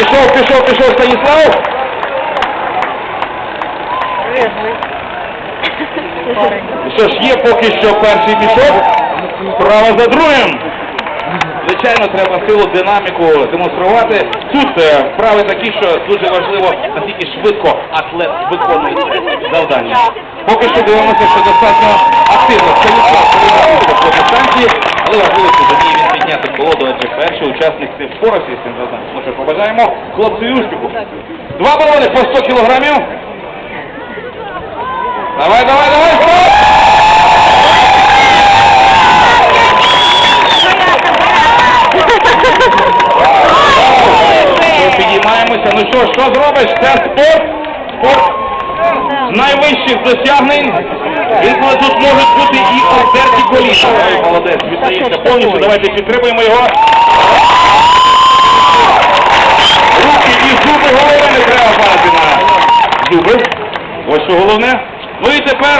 Пішов, пішов, пішов Станіслав. Що ж, є поки що перший мішок. Право за другим. Звичайно, треба силу, динаміку демонструвати. Тут е, вправи такі, що дуже важливо, наскільки швидко атлет виконує завдання. Поки що дивимося, що достатньо активно Станіслав по дистанції, але важливо, що підняти колоду, адже перший учасник не впорався з цим завданням. Ну що, побажаємо хлопцю успіху. Два балони по 100 кілограмів. Давай, давай, давай, Підіймаємося. Ну що, що зробиш? Це спорт. Спорт з найвищих досягнень. Інколи тут можуть бути і обдерті коліна. Молодець, віддається повністю. Давайте підтримуємо його. Руки і зуби голови не треба падати на зуби. Ось що головне. Ну і тепер